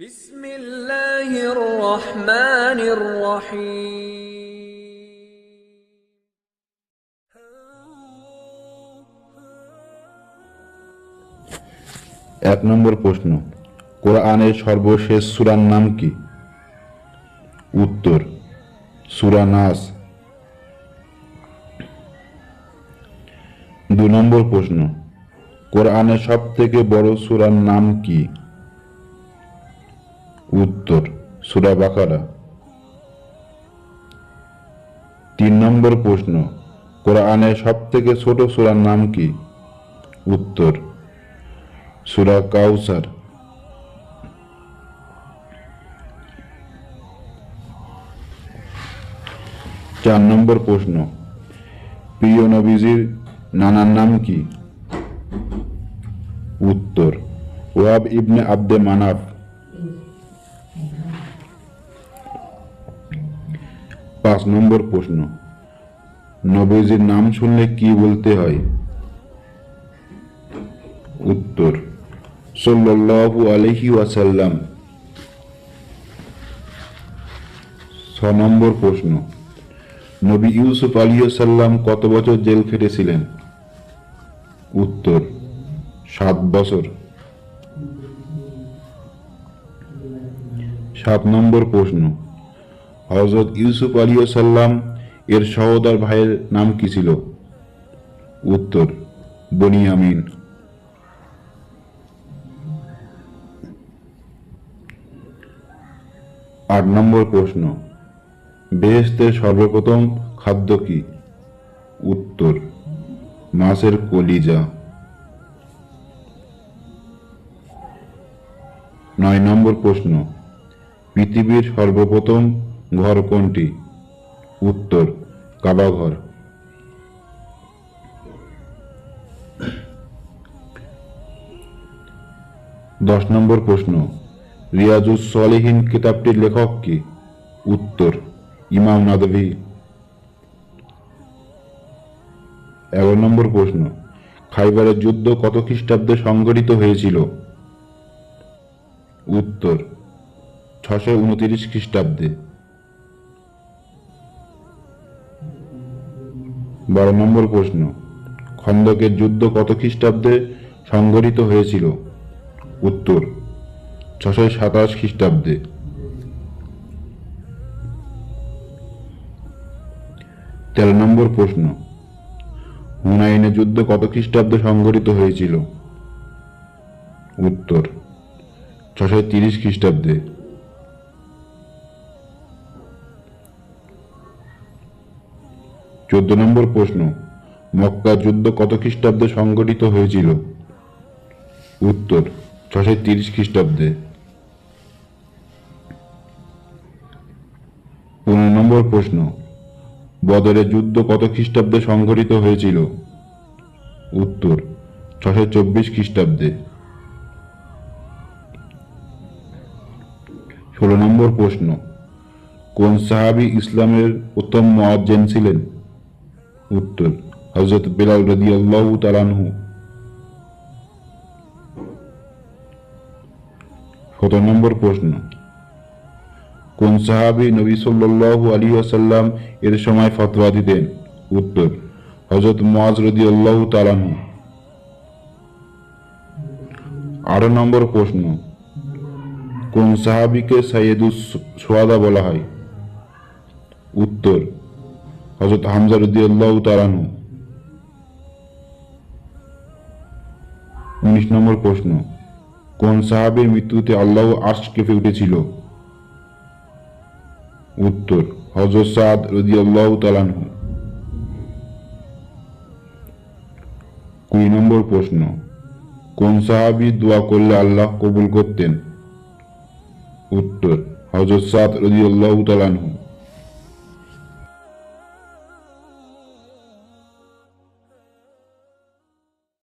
বিসমিল্লাহির রহমানির রহিম এক নম্বর প্রশ্ন, কোরআনের সর্বশেষ সুরার নাম কি? উত্তর সুরানাস দু নম্বর প্রশ্ন, কোরআনের সব থেকে বড় সুরার নাম কি? উত্তর, সূরা বাকারা। তিন নম্বর প্রশ্ন কোরআনের সব থেকে ছোট সুরার নাম কি? উত্তর, সুরা কাউসার। চার নম্বর প্রশ্ন, প্রিয় নবীজির নানার নাম কি? উত্তর, ওয়াব ইবনে আব্দে মানাফ। পাঁচ নম্বর প্রশ্ন। নবীজির নাম শুনলে কি বলতে হয়? উত্তর, সাল্লাল্লাহু আলাইহি ওয়াসাল্লাম। ছ নম্বর প্রশ্ন, নবী ইউসুফ আলিয়াল্লাম কত বছর জেল খেটেছিলেন? উত্তর, সাত বছর। সাত নম্বর প্রশ্ন হজরত ইউসুফ আলিয়াল্লাম এর সহোদর ভাইয়ের নাম কি ছিল? উত্তর বনিয়ামিন আট নম্বর প্রশ্ন বেহেস্তের সর্বপ্রথম খাদ্য কি? উত্তর, মাছের কলিজা। নয় নম্বর প্রশ্ন, পৃথিবীর সর্বপ্রথম ঘর কোনটি? উত্তর, কাবাঘর। দশ নম্বর প্রশ্ন, রিয়াজুস সলিহীন কিতাবটির লেখক কি? উত্তর, ইমাম নাদভি। এগারো নম্বর প্রশ্ন, খাইবারের যুদ্ধ কত খ্রিস্টাব্দে সংঘটিত হয়েছিল? উত্তর, ছশো উনতিরিশ খ্রিস্টাব্দে। বারো নম্বর প্রশ্ন খন্দকের যুদ্ধ কত খ্রিস্টাব্দে সংঘটিত হয়েছিল? উত্তর, ছশো সাতাশ খ্রিস্টাব্দে। তেরো নম্বর প্রশ্ন হুনাইনের যুদ্ধ কত খ্রিস্টাব্দে সংঘটিত হয়েছিল? উত্তর, ছশো তিরিশ খ্রিস্টাব্দে। চোদ্দ নম্বর প্রশ্ন, মক্কা যুদ্ধ কত খ্রিস্টাব্দে সংঘটিত হয়েছিল? উত্তর, ছশো তিরিশ খ্রিস্টাব্দে। পনেরো নম্বর প্রশ্ন বদরের যুদ্ধ কত খ্রিস্টাব্দে সংঘটিত হয়েছিল? উত্তর, ছশো চব্বিশ খ্রিস্টাব্দে। ষোলো নম্বর প্রশ্ন, কোন সাহাবি ইসলামের প্রথম মোয়াজ্জেন ছিলেন? উত্তর হজরত বেলাল রদি আল্লাহ তালানহু সতেরো নম্বর প্রশ্ন, কোন সাহাবি নবী সাল্লাল্লাহু আলী আসাল্লাম এর সময় ফতোয়া দিতেন? উত্তর হজরত মুআজ রাদিয়াল্লাহু তাআলাহু আরও নম্বর প্রশ্ন, কোন সাহাবিকে সাইয়েদুস সোয়াদা বলা হয়? উত্তর হজরত হামজা রাদিয়াল্লাহু উনিশ নম্বর প্রশ্ন, কোন সাহাবীর মৃত্যুতে আল্লাহ আর্শ কেঁপে উঠেছিল? উত্তর হজরত সাদ রদিয়াল্লাহু তালানহু কুড়ি নম্বর প্রশ্ন, কোন সাহাবি দোয়া করলে আল্লাহ কবুল করতেন? উত্তর হজরত সাদ রদিয়াল্লাহু তালানহু